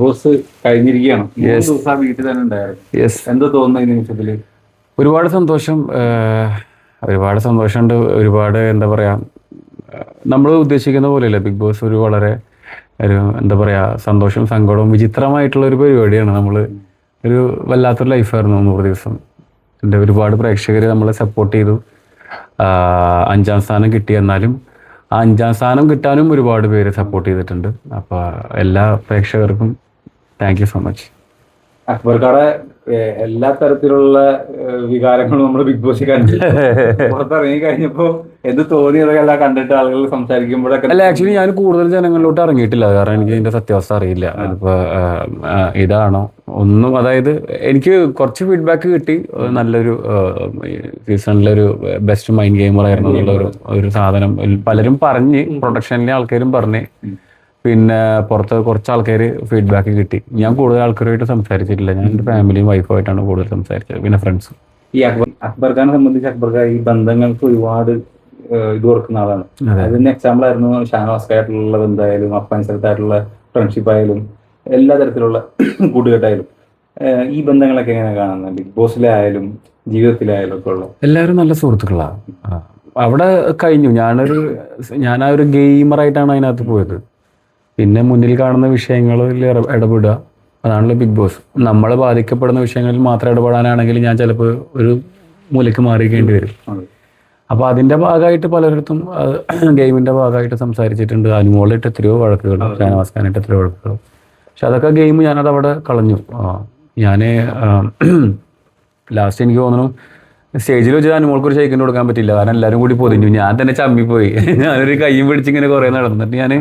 Boss കഴിഞ്ഞിരിക്കുകയാണ്. മൂന്ന് ദിവസം വീട്ടിൽ തന്നെ ഉണ്ടായിരുന്നു. എന്താ എന്തോ തോന്നുന്നു ഈ നിമിഷത്തിൽ? ഒരുപാട് സന്തോഷം. ഒരുപാട് സന്തോഷമുണ്ട്. ഒരുപാട് എന്താ പറയാ നമ്മൾ ഉദ്ദേശിക്കുന്ന പോലെയല്ല. ബിഗ് ബോസ് ഒരു വളരെ ഒരു എന്താ പറയാ സന്തോഷവും സങ്കടവും വിചിത്രമായിട്ടുള്ള ഒരു പരിപാടിയാണ്. നമ്മൾ ഒരു വല്ലാത്തൊരു ലൈഫായിരുന്നു നൂറ് ദിവസം. എന്റെ ഒരുപാട് പ്രേക്ഷകർ നമ്മളെ സപ്പോർട്ട് ചെയ്തു. അഞ്ചാം സ്ഥാനം കിട്ടി. എന്നാലും ആ അഞ്ചാം സ്ഥാനം കിട്ടാനും ഒരുപാട് പേര് സപ്പോർട്ട് ചെയ്തിട്ടുണ്ട്. അപ്പോൾ എല്ലാ പ്രേക്ഷകർക്കും താങ്ക് യു സോ മച്ച് അക്ബർക്കാടെ ഏഹ്, എല്ലാ തരത്തിലുള്ള വികാരങ്ങളും നമ്മൾ ബിഗ് ബോസ് കണ്ടു പുറത്തിറങ്ങി കഴിഞ്ഞപ്പോ എന്ത് തോന്നിയതൊക്കെ എല്ലാം കണ്ടിട്ട് ആളുകൾ സംസാരിക്കുമ്പോഴൊക്കെ അല്ല ആക്ച്വലി ഞാൻ കൂടുതൽ ജനങ്ങളിലോട്ട് ഇറങ്ങിയിട്ടില്ല. കാരണം എനിക്ക് ഇതിന്റെ സത്യാവസ്ഥ അറിയില്ല. അതിപ്പോ ഇതാണോ? ഒന്നും അതായത് എനിക്ക് കുറച്ച് ഫീഡ്ബാക്ക് കിട്ടി. നല്ലൊരു സീസണിലൊരു ബെസ്റ്റ് മൈൻഡ് ഗെയിമർ ആയിരുന്നു എന്നുള്ള ഒരു സാധനം. പലരും പറഞ്ഞ് പ്രൊഡക്ഷനിലെ ആൾക്കാരും പറഞ്ഞ്. പിന്നെ പുറത്ത് കുറച്ച് ആൾക്കാർ ഫീഡ്ബാക്ക് കിട്ടി. ഞാൻ കൂടുതൽ ആൾക്കാരുമായിട്ട് സംസാരിച്ചിട്ടില്ല. ഞാൻ എന്റെ ഫാമിലിയും വൈഫുമായിട്ടാണ് കൂടുതൽ സംസാരിച്ചത്. പിന്നെ ഫ്രണ്ട്സും ഈ അക്ബർ അക്ബർ ഖാനെ സംബന്ധിച്ച് അക്ബർ ഖാൻ ഈ ബന്ധങ്ങൾക്ക് ഒരുപാട് ഇത് കൊടുക്കുന്ന ആളാണ്. അതിന്റെ അതിന് എക്സാമ്പിൾ ആയിരുന്നു ഷാനവാസ്കായിട്ടുള്ള ബന്ധമായാലും അഫ്ഗാനിസ്ഥാനത്തായിട്ടുള്ള ഫ്രണ്ട്ഷിപ്പ് ആയാലും എല്ലാ തരത്തിലുള്ള കൂട്ടുകെട്ടായാലും ഈ ബന്ധങ്ങളൊക്കെ എങ്ങനെ കാണുന്നത്? ബിഗ് ബോസിലെ ആയാലും ജീവിതത്തിലായാലും ഒക്കെ ഉള്ള? എല്ലാവരും നല്ല സുഹൃത്തുക്കളാണ്. അവിടെ കഴിഞ്ഞു. ഞാനൊരു ഞാൻ ആ ഒരു ഗെയിമറായിട്ടാണ് അതിനകത്ത് പോയത്. പിന്നെ മുന്നിൽ കാണുന്ന വിഷയങ്ങളിൽ ഇട- ഇടപെടുക. അതാണല്ലോ ബിഗ് ബോസ് നമ്മൾ ബാധിക്കപ്പെടുന്ന വിഷയങ്ങളിൽ മാത്രം ഇടപെടാനാണെങ്കിൽ ഞാൻ ചിലപ്പോൾ ഒരു മൂലയ്ക്ക് മാറിക്കേണ്ടി വരും. അപ്പോൾ അതിന്റെ ഭാഗമായിട്ട് പലരിടത്തും ഗെയിമിന്റെ ഭാഗമായിട്ട് സംസാരിച്ചിട്ടുണ്ട്. അനുമോളിട്ട് എത്രയോ വഴക്കുകൾ ഷാനവാസ് ഖാനായിട്ട് എത്രയോ വഴക്കുകൾ. പക്ഷെ അതൊക്കെ ഗെയിം ഞാനത് അവിടെ കളഞ്ഞു. ഞാൻ ലാസ്റ്റ് എനിക്ക് തോന്നുന്നു സ്റ്റേജിൽ വെച്ച് അനുമോൾക്ക് ഒരു ഷെയ്ക്കിന് കൊടുക്കാൻ പറ്റില്ല കാരണം എല്ലാവരും കൂടി പൊതിഞ്ഞു. ഞാൻ തന്നെ ചമ്മിപ്പോയി. ഞാനൊരു കൈയും പിടിച്ച് ഇങ്ങനെ കുറേ നടന്നിട്ട് ഞാൻ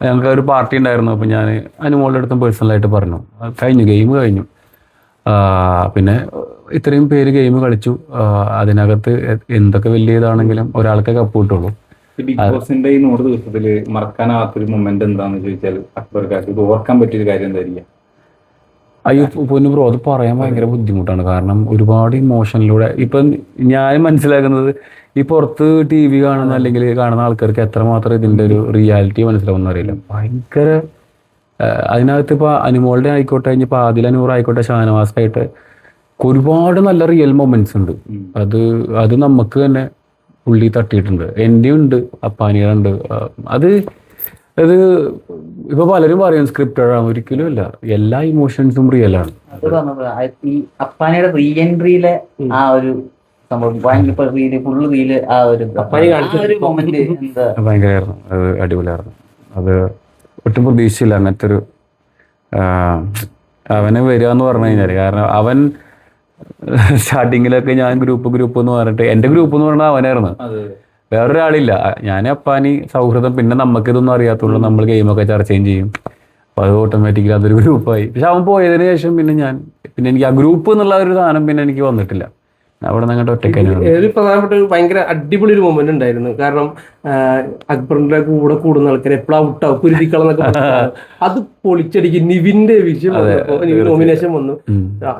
ഞങ്ങൾക്ക് ഒരു പാർട്ടി ഉണ്ടായിരുന്നു. അപ്പോൾ ഞാൻ അനുമോളുടെ അടുത്തും പേഴ്സണലായിട്ട് പറഞ്ഞു. കഴിഞ്ഞു ഗെയിം കഴിഞ്ഞു. പിന്നെ ഇത്രയും പേര് ഗെയിം കളിച്ചു. അതിനകത്ത് എന്തൊക്കെ വലിയ ഇതാണെങ്കിലും ഒരാൾക്ക് കപ്പ് കിട്ടുള്ളൂ. ബിഗ് ബോസിന്റെ ഈ നൂറ് ദിവസത്തിൽ മറക്കാനാവാത്തൊരു മൊമെന്റ് എന്താന്ന് ചോദിച്ചാൽ ഇത് ഓർക്കാൻ പറ്റിയൊരു കാര്യം എന്തായിരിക്കും? അയ്യോ പൊന്നു ബ്രോ അത് പറയാൻ ഭയങ്കര ബുദ്ധിമുട്ടാണ്. കാരണം ഒരുപാട് ഇമോഷനിലൂടെ ഇപ്പം ഞാൻ മനസ്സിലാക്കുന്നത് ഈ പുറത്ത് ടി വി കാണുന്ന അല്ലെങ്കിൽ കാണുന്ന ആൾക്കാർക്ക് എത്രമാത്രം ഇതിന്റെ ഒരു റിയാലിറ്റി മനസ്സിലാവുന്ന അറിയില്ല. ഭയങ്കര അതിനകത്ത് ഇപ്പൊ അനുമോളുടെ ആയിക്കോട്ടെ ഇനിയിപ്പോൾ ആദില നൂറ് ആയിക്കോട്ടെ ഷാനവാസ് ആയിട്ട് ഒരുപാട് നല്ല റിയൽ മൊമെന്റ്സ് ഉണ്ട്. അത് അത് നമുക്ക് തന്നെ പുള്ളി തട്ടിയിട്ടുണ്ട്. എന്റെ ഉണ്ട് അപ്പാനിയുടെ ഉണ്ട്. അത് അത് ഇപ്പൊ പലരും പറയും സ്ക്രിപ്റ്റഡ് ആണ് ഒരിക്കലും അല്ല എല്ലാ ഇമോഷൻസും റിയൽ ആണ്. അത് പറഞ്ഞത് ആ ഈ അപ്പാനയുടെ റീ എൻട്രിയിലെ ആ ഒരു സംഭവം ഭയങ്കര റീൽ ഫുള്ള് റീൽ ആ ഒരു മൊമെന്റ് എന്താ? ഭയങ്കരമായിരുന്നു. അത് അടിപൊളിയായിരുന്നു. അത് ഒട്ടും പ്രതീക്ഷയില്ല അങ്ങനത്തെ ഒരു അവന് വരിക എന്ന് പറഞ്ഞു കഴിഞ്ഞാൽ കാരണം അവൻ സ്റ്റാർട്ടിങ്ങിലൊക്കെ ഞാൻ ഗ്രൂപ്പ് ഗ്രൂപ്പ് എന്ന് പറഞ്ഞിട്ട് എന്റെ ഗ്രൂപ്പ് എന്ന് പറഞ്ഞാൽ അവനായിരുന്നു. അതെ. വേറൊരാളില്ല. ഞാൻ അപ്പാനി സൗഹൃദം പിന്നെ നമുക്ക് ഇതൊന്നും അറിയാത്തുള്ളൂ നമ്മൾ ഗെയിമൊക്കെ ചർച്ചയും ചെയ്യും അപ്പോൾ അത് ഓട്ടോമാറ്റിക്കലി അതൊരു ഗ്രൂപ്പായി പക്ഷെ അവൻ പോയതിന് ശേഷം പിന്നെ ഞാൻ പിന്നെ എനിക്ക് ആ ഗ്രൂപ്പ് എന്നുള്ള ഒരു സാധനം പിന്നെ എനിക്ക് വന്നിട്ടില്ല. അവിടെ നിന്ന് ഒറ്റയ്ക്ക് ഒരു പ്രധാനപ്പെട്ട ഒരു ഭയങ്കര അടിപൊളി ഒരു മൊമെന്റ് ഉണ്ടായിരുന്നു. കാരണം അക്ബറിന്റെ കൂടെ കൂടുന്ന ആൾക്കാർ എപ്പോഴും ഔട്ടാവും കുരുതിക്കളെന്നൊക്കെ അത് പൊളിച്ചടിക്ക് നിവിന്റെ വിഷയം നിവിൻ നോമിനേഷൻ വന്നു.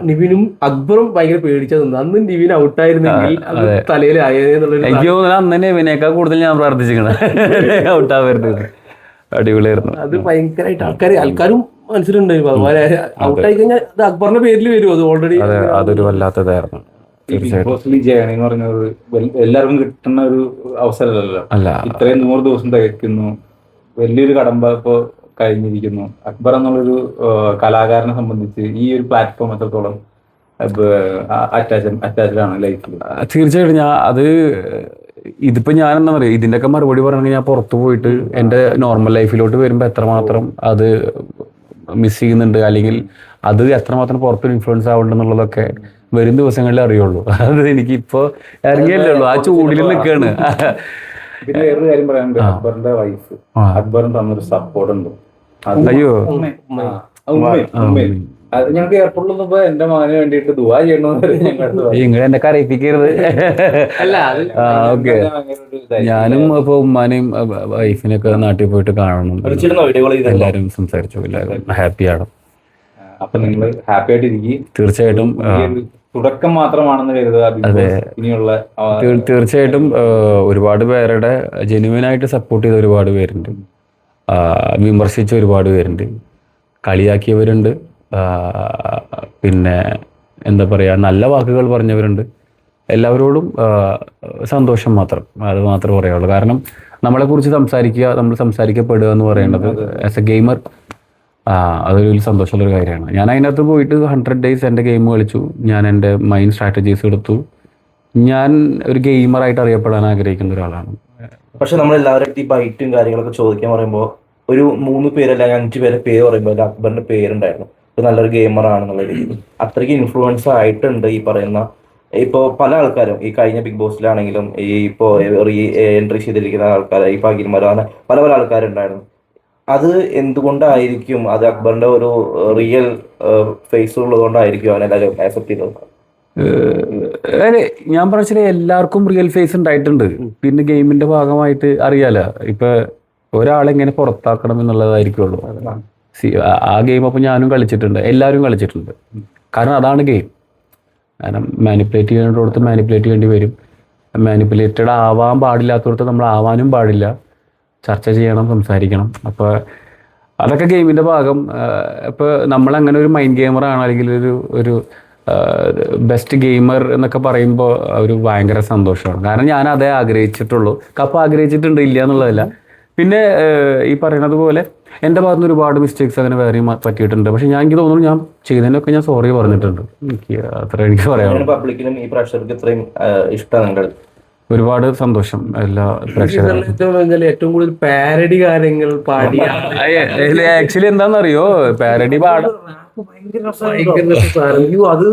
നിവിനും അക്ബറും ഭയങ്കര പേടിച്ചു തന്നു അന്ന് നിവിൻ ഔട്ടായിരുന്നെങ്കിൽ എനിക്ക് തോന്നുന്നു അന്ന് നിവിനേക്കാൾ കൂടുതൽ ഞാൻ പ്രാർത്ഥിച്ചിരിക്കണം. ഔട്ടാവരുത്. അടിപൊളിയായിരുന്നു. അത് ഭയങ്കരമായിട്ട് ആൾക്കാർ ആൾക്കാരും മനസ്സിലുണ്ടായിരുന്നു ഔട്ടായി കഴിഞ്ഞാൽ അക്ബറിന്റെ പേരിൽ വരും. അത് ഓൾറെഡി അത് അതൊരു വല്ലാത്തതായിരുന്നു. ഈ ബിഗ് ബോസിൽ ജേണി എന്ന് പറഞ്ഞത് എല്ലാവർക്കും കിട്ടുന്ന ഒരു അവസരമല്ലല്ലോ? അല്ല. ഇത്രയും നൂറ് ദിവസം തികയ്ക്കുന്നു. വലിയൊരു കടമ്പ ഇപ്പോ കഴിഞ്ഞിരിക്കുന്നു. അക്ബർ എന്നുള്ളൊരു കലാകാരനെ സംബന്ധിച്ച് ഈ ഒരു പ്ലാറ്റ്ഫോം എത്രത്തോളം ലൈഫിൽ തീർച്ചയായിട്ടും ഞാൻ അത് ഇതിപ്പോ ഞാൻ എന്താ പറയുക ഇതിന്റെയൊക്കെ മറുപടി പറയണമെങ്കിൽ ഞാൻ പുറത്തു പോയിട്ട് എന്റെ നോർമൽ ലൈഫിലോട്ട് വരുമ്പോൾ എത്രമാത്രം അത് മിസ് ചെയ്യുന്നുണ്ട്? അല്ലെങ്കിൽ അത് എത്രമാത്രം പുറത്തൊരു ഇൻഫ്ലുവൻസ് ആവുന്നുണ്ടെന്നുള്ളതൊക്കെ വരും ദിവസങ്ങളിൽ അറിയുള്ളൂ. അത് എനിക്ക് ഇപ്പോ ഇറങ്ങിയല്ലേ ഉള്ളൂ. ആ ചൂടിൽ നിൽക്കുകയാണ് പിന്നെ വേറൊരു കാര്യം പറയാനുണ്ട് അക്ബറിന്റെ വൈഫ് ആ. തന്നൊരു സപ്പോർട്ട് ഉണ്ട്. അയ്യോ. അത് ഞങ്ങൾക്ക് എയർപോർട്ടിൽ നിന്നപ്പോ എന്റെ മകന് വേണ്ടിയിട്ട് ദുവാ ചെയ്യണമെന്ന്. നിങ്ങൾ എന്നെ കരയിപ്പിക്കരുത്. ഓക്കെ. ഞാനും ഇപ്പൊ ഉമ്മാനെയും വൈഫിനൊക്കെ നാട്ടിൽ പോയിട്ട് കാണണം. എല്ലാരും സംസാരിച്ചു. എല്ലാവരും ഹാപ്പിയാണ് അപ്പൊ നിങ്ങൾ ഹാപ്പി ആയിട്ട് ഇരിക്കും തീർച്ചയായിട്ടും തുടക്കം മാത്രമാണെന്ന് കരുതുക ഇനിയുള്ള തീർച്ചയായിട്ടും ഒരുപാട് പേരുടെ ജെന്യുവൻ ആയിട്ട് സപ്പോർട്ട് ചെയ്ത ഒരുപാട് പേരുണ്ട്. വിമർശിച്ച ഒരുപാട് പേരുണ്ട്. കളിയാക്കിയവരുണ്ട്. പിന്നെ എന്താ പറയുക നല്ല വാക്കുകൾ പറഞ്ഞവരുണ്ട്. എല്ലാവരോടും സന്തോഷം മാത്രം. അത് മാത്രമേ പറയാനുള്ളൂ. കാരണം നമ്മളെക്കുറിച്ച് സംസാരിക്കുക നമ്മൾ സംസാരിക്കപ്പെടുക എന്ന് പറയേണ്ടത് ആസ് എ ഗെയിമർ അതൊരു സന്തോഷമുള്ള ഒരു കാര്യമാണ്. ഞാൻ അതിനകത്ത് പോയിട്ട് ഹൺഡ്രഡ് ഡേയ്സ് എന്റെ ഗെയിം കളിച്ചു. ഞാൻ എന്റെ മൈൻഡ് സ്ട്രാറ്റജീസ് എടുത്തു. ഞാൻ ഒരു ഗെയിമറായിട്ട് അറിയപ്പെടാൻ ആഗ്രഹിക്കുന്ന ഒരാളാണ്. പക്ഷെ നമ്മൾ എല്ലാവരും ഈ ബൈറ്റും കാര്യങ്ങളൊക്കെ ചോദിക്കാൻ പറയുമ്പോൾ ഒരു മൂന്ന് പേരല്ല അഞ്ച് പേരെ പേര് പറയുമ്പോൾ അക്ബറിന്റെ പേരുണ്ടായിരുന്നു. നല്ലൊരു ഗെയിമർ ആണെന്നുള്ള രീതിയിൽ. അത്രയ്ക്ക് ഇൻഫ്ലുവൻസ് ആയിട്ടുണ്ട് ഈ പറയുന്ന ഇപ്പോ പല ആൾക്കാരും. ഈ കഴിഞ്ഞ ബിഗ് ബോസിലാണെങ്കിലും ഈ ഇപ്പോ റീ എൻട്രി ചെയ്തിരിക്കുന്ന ആൾക്കാർ ഈ പകിൽമര അങ്ങനെ പല പല ആൾക്കാരുണ്ടായിരുന്നു. അത് എന്തുകൊണ്ടായിരിക്കും അത് അക്ബറിന്റെ ഒരു റിയൽ ഫേസ് ഉള്ളതുകൊണ്ടായിരിക്കും അവൻ എല്ലാവരും ആക്സെപ്റ്റ് ചെയ്തത്? അതെ ഞാൻ പറഞ്ഞാൽ എല്ലാവർക്കും റിയൽ ഫേസ് ഉണ്ടായിട്ടുണ്ട്. പിന്നെ ഗെയിമിന്റെ ഭാഗമായിട്ട് അറിയാല ഇപ്പൊ ഒരാളെങ്ങനെ പുറത്താക്കണം എന്നുള്ളതായിരിക്കുള്ളൂ. ആ ഗെയിം അപ്പോൾ ഞാനും കളിച്ചിട്ടുണ്ട് എല്ലാവരും കളിച്ചിട്ടുണ്ട്. കാരണം അതാണ് ഗെയിം കാരണം മാനിപ്പുലേറ്റ് ചെയ്യേണ്ടിടത്ത് മാനിപ്പുലേറ്റ് ചെയ്യേണ്ടി വരും. മാനിപ്പുലേറ്റഡ് ആവാൻ പാടില്ലാത്തടത്ത് നമ്മൾ ആവാനും പാടില്ല. ചർച്ച ചെയ്യണം സംസാരിക്കണം. അപ്പോൾ അതൊക്കെ ഗെയിമിന്റെ ഭാഗം. ഇപ്പോൾ നമ്മളങ്ങനെ ഒരു മൈൻഡ് ഗെയിമറാണ് അല്ലെങ്കിൽ ഒരു ഒരു ബെസ്റ്റ് ഗെയിമർ എന്നൊക്കെ പറയുമ്പോൾ ഒരു ഭയങ്കര സന്തോഷമാണ്. കാരണം ഞാൻ അതേ ആഗ്രഹിച്ചിട്ടുള്ളൂ. കപ്പ് ആഗ്രഹിച്ചിട്ടുണ്ട് ഇല്ല എന്നുള്ളതല്ല. പിന്നെ ഈ പറയുന്നത് പോലെ എന്റെ ഭാഗത്ത് നിന്ന് ഒരുപാട് മിസ്റ്റേക്സ് അങ്ങനെ വേറെയും പറ്റിയിട്ടുണ്ട്. പക്ഷെ ഞാൻ എനിക്ക് തോന്നുന്നു ഞാൻ ചെയ്തതിനൊക്കെ ഞാൻ സോറി പറഞ്ഞിട്ടുണ്ട്. എനിക്ക് അത്ര എനിക്ക് പറയാം പബ്ലിക്കിനും ഈ പ്രഷർക്ക് ഇത്രയും ഇഷ്ടം നിങ്ങൾ ഒരുപാട് സന്തോഷം. എല്ലാ പ്രേക്ഷകരും ഏറ്റവും കൂടുതൽ പാരഡി കാര്യങ്ങൾ ആക്ച്വലി എന്താണെന്നറിയോ പാരഡി പാട അത്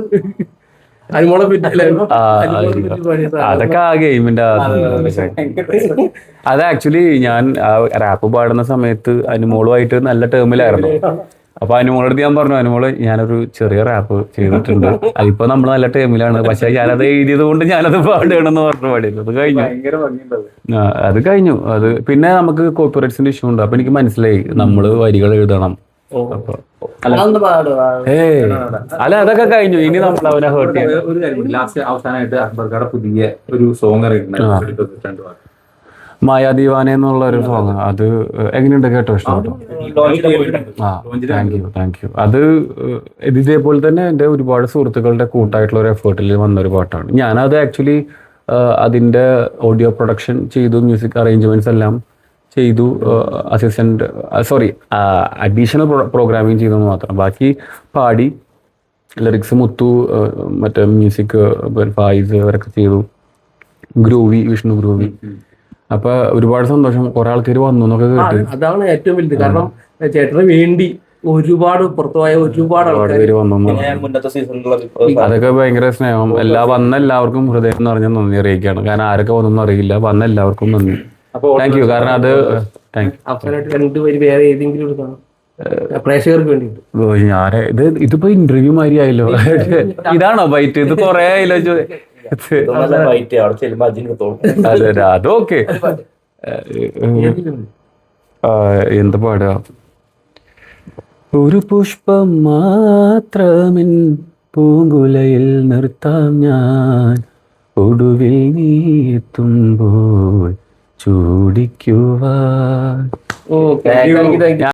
അതൊക്കെ ആ ഗെയിമിന്റെ അത് ആക്ച്വലി ഞാൻ റാപ്പ് പാടുന്ന സമയത്ത് അനുമോളുമായിട്ട് നല്ല ടേമിലായിരുന്നു അപ്പൊ അനുമോളോട് ഞാൻ പറഞ്ഞു അനുമോൾ ഞാനൊരു ചെറിയ റാപ്പ് ചെയ്തിട്ടുണ്ട്. അതിപ്പോ നമ്മൾ നല്ല ടൈമിലാണ് പക്ഷെ ഞാനത് എഴുതിയത് കൊണ്ട് ഞാനത് പാടുകയാണെന്ന് പറഞ്ഞു പാടിയത്. അത് കഴിഞ്ഞു. അത് കഴിഞ്ഞു. അത് പിന്നെ നമുക്ക് കോപ്പറേറ്റ്സിന്റെ ഇഷ്യൂ ഉണ്ട്. അപ്പൊ എനിക്ക് മനസ്സിലായി. നമ്മൾ വരികൾ എഴുതണം. അല്ല അതൊക്കെ കഴിഞ്ഞു. ഇനി നമ്മൾ അവനെ ഹേർട്ട് ചെയ്യാം. ലാസ്റ്റ് അവസാനമായിട്ട് അക്ബർക്കാടെ പുതിയ ഒരു സോങ് ഇറങ്ങിയിട്ടുണ്ടായിരുന്നു മായാ ദീവാനെ എന്നുള്ള ഒരു സോങ് അത് എങ്ങനെയുണ്ട് കേട്ടോ ഇഷ്ടപ്പെട്ടു ആ താങ്ക് യു താങ്ക് യു അത് ഇത് ഇതേപോലെ തന്നെ എന്റെ ഒരുപാട് സുഹൃത്തുക്കളുടെ കൂട്ടായിട്ടുള്ള ഒരു എഫേർട്ടിൽ വന്ന ഒരു പാട്ടാണ്. ഞാനത് ആക്ച്വലി അതിന്റെ ഓഡിയോ പ്രൊഡക്ഷൻ ചെയ്തു മ്യൂസിക് അറേഞ്ച്മെന്റ്സ് എല്ലാം ചെയ്തു അസിസ്റ്റന്റ് സോറി അഡീഷണൽ പ്രോഗ്രാമിങ് ചെയ്തു മാത്രം. ബാക്കി പാടി ലിറിക്സ് മുത്തു മറ്റേ മ്യൂസിക് ഫായിസ് അവരൊക്കെ ചെയ്തു. Groovy Vishnu groovy. അപ്പൊ ഒരുപാട് സന്തോഷം. കുറെ ആൾക്കാർ വന്നു എന്നൊക്കെ കേട്ടു. അതാണ് ഏറ്റവും വലുത്. കാരണം ചേട്ടന് വേണ്ടി ഒരുപാട് പുറത്തുപോയ ഒരുപാട് ആൾക്കാർ വന്നു അതൊക്കെ ഭയങ്കര സ്നേഹം. എല്ലാ വന്ന എല്ലാവർക്കും ഹൃദയം നിറഞ്ഞ നന്ദി അറിയിക്കുകയാണ്. കാരണം ആരൊക്കെ വന്നു അറിയില്ല. വന്ന എല്ലാവർക്കും നന്ദി. താങ്ക് യു കാരണം അത് താങ്ക് രണ്ടുപേര് വേറെ ഏതെങ്കിലും പ്രേക്ഷകർക്ക് വേണ്ടിയിട്ട്. ഞാൻ ഇത് ഇതിപ്പോ ഇന്റർവ്യൂ മാതിരി ആയല്ലോ. ഇതാണോ ബൈറ്റ് ഇത് കൊറേ ആയല്ലോ. അതൊക്കെ എന്താ പാടുക ഒരു പുഷ്പം മാത്രമിൻ പൂങ്കുലയിൽ നിർത്താം ഞാൻ. ഒടുവിൽ നീ എത്തുമ്പോൾ ചൂടിക്കുവാൻ. ഓ